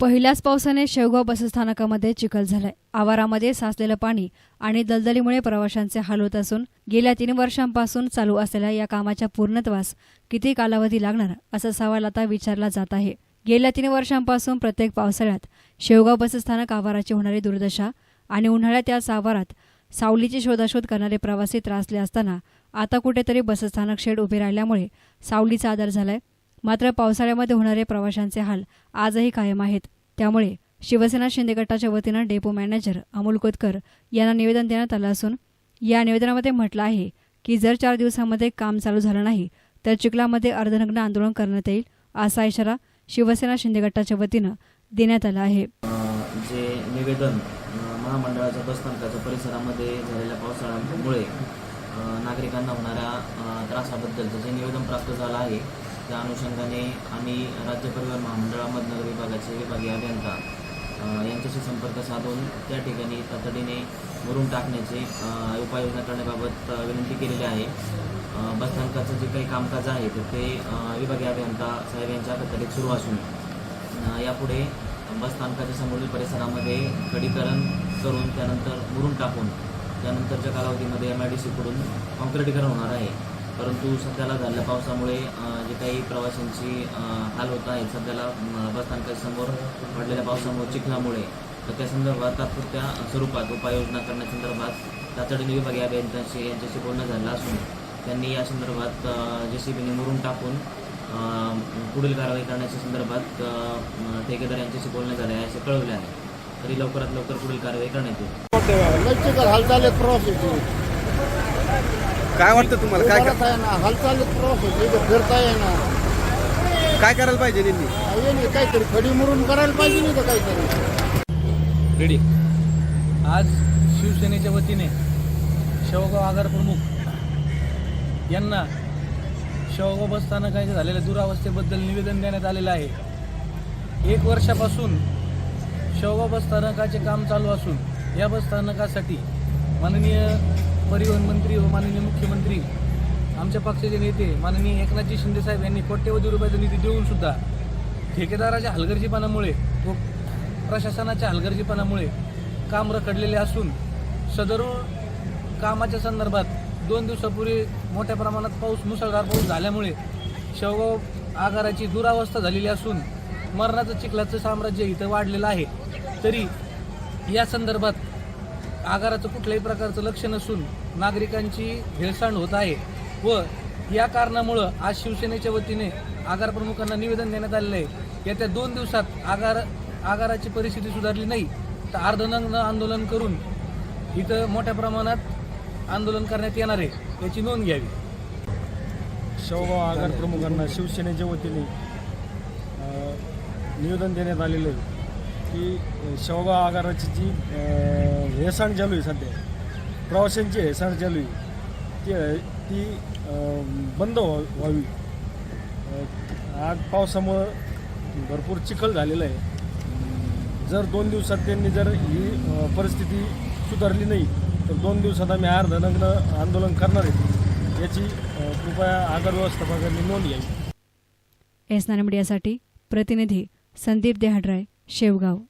पहिल्याच पावसाने शेवगाव बसस्थानकामध्ये चिखल झालाय. आवारामध्ये साचलेलं पाणी आणि दलदलीमुळे प्रवाशांचे हाल होत असून गेल्या तीन वर्षांपासून चालू असलेल्या या कामाच्या पूर्णत्वास किती कालावधी लागणार असा सवाल आता विचारला जात आहे. गेल्या तीन वर्षांपासून प्रत्येक पावसाळ्यात शेवगाव बसस्थानक आवाराची होणारी दुर्दशा आणि उन्हाळ्यात त्याच आवारात सावलीची शोधाशोध करणारे प्रवासी त्रासले असताना आता कुठेतरी बसस्थानक शेड उभे राहिल्यामुळे सावलीचा आधार झालाय. मात्र पावसाळ्यामध्ये होणारे प्रवाशांचे हाल आजही कायम आहेत. त्यामुळे शिवसेना शिंदे गटाच्या वतीनं डेपो मॅनेजर अमोल कोतकर यांना निवेदन देण्यात आलं असून या निवेदनामध्ये म्हटलं आहे की जर चार दिवसांमध्ये काम चालू झालं नाही तर चिखलामध्ये अर्धनग्न आंदोलन करण्यात येईल असा इशारा शिवसेना शिंदे गटाच्या वतीनं देण्यात आला आहे. जे निवेदन महामंडळाच्या बसस्थानकाच्या परिसरामध्ये झालेल्या पावसाळ्यामुळे नागरिकांना होणाऱ्या त्रासाबद्दलचं जे निवेदन प्राप्त झालं आहे त्या अनुषंगाने आम्ही राज्य परिवहन महामंडळ अहमदनगर विभागाचे विभागीय अभियंता यांच्याशी संपर्क साधून त्या ठिकाणी तातडीने मुरुम टाकण्याची उपाययोजना करण्याबाबत विनंती केलेली आहे. बसस्थानकाचं जे काही कामकाज आहे तर ते विभागीय अभियंता साहेब यांच्या अखत्यारीत सुरू असून यापुढे बसस्थानकाच्या समोरील परिसरामध्ये खडीकरण करून त्यानंतर मुरून टाकून त्यानंतरच्या कालावधीमध्ये एम आय डी सीकडून कॉन्क्रिटीकरण होणार आहे. परंतु सध्याला झालेल्या पावसामुळे जे काही प्रवाशांची हाल होत आहेत सध्याला बसस्थानकासमोर पडलेल्या पावसामुळे चिखलामुळे तर त्या संदर्भात तात्पुरत्या स्वरूपात उपाययोजना करण्यासंदर्भात तातडीने विभागीय अभियंत्यांशी यांच्याशी बोलणं झालं असून त्यांनी या संदर्भात जे सी बीने मुरून टाकून पुढील कारवाई करण्याच्या संदर्भात ठेकेदार यांच्याशी बोलणं झालं आहे असे कळवले आहे. तरी लवकरात लवकर पुढील कारवाई करण्यात येईल. हालचाल आहेत काय वाटतं तुम्हाला? काय आहे ना हालचाल आहेत प्रवासाची इथं फिरता येईना. काय करायला पाहिजे त्यांनी? ये नाही काहीतरी खडी मुरून करायला पाहिजे नाही तर काहीतरी. रेडी. आज शिवसेनेच्या वतीने शेवगाव आगार प्रमुख यांना शेवगाव बस स्थानकाच्या झालेल्या दुरावस्थेबद्दल निवेदन देण्यात आलेलं आहे. एक वर्षापासून शेवगाव बस स्थानकाचे काम चालू असून या बस स्थानकासाठी माननीय परिवहन मंत्री व माननीय मुख्यमंत्री आमच्या पक्षाचे नेते माननीय एकनाथजी शिंदेसाहेब यांनी कोट्यवधी रुपयाचा निधी देऊन सुद्धा ठेकेदाराच्या हलगर्जीपणामुळे व प्रशासनाच्या हलगर्जीपणामुळे काम रखडलेले असून सदर कामाच्या संदर्भात दोन दिवसापूर्वी मोठ्या प्रमाणात पाऊस मुसळधार पाऊस झाल्यामुळे शेवगाव आगाराची दुरावस्था झालेली असून मरणाचं चिखलाचं साम्राज्य इथं वाढलेलं आहे. तरी या संदर्भात आगाराचं कुठल्याही प्रकारचं लक्ष नसून नागरिकांची हेळसांड होत आहे व या कारणामुळं आज शिवसेनेच्या वतीने आगार प्रमुखांना निवेदन देण्यात आलेलं आहे. येत्या दोन दिवसात आगार आगाराची परिस्थिती सुधारली नाही तर अर्धनग्न आंदोलन करून इथं मोठ्या प्रमाणात आंदोलन करण्यात येणार आहे याची नोंद घ्यावी. शेवगाव आगार प्रमुखांना शिवसेनेच्या वतीने निवेदन देण्यात आलेलं आहे की शवभाव शेवगाव आगाराची जी हेळसांड चालू आहे सध्या. प्रवाशांची हेळसांड चालू आहे. ती ती बंद व्हा व्हावी. आज पावसामुळं भरपूर चिखल झालेला आहे. जर दोन दिवसात त्यांनी जर ही परिस्थिती सुधारली नाही तर दोन दिवसात आम्ही अर्धनग्न आंदोलन करणार आहे. याची कृपया आगार व्यवस्थापकांनी नोंद घ्यावी. एस नाना मीडियासाठी प्रतिनिधी संदीप देहाडराय शेवगाव.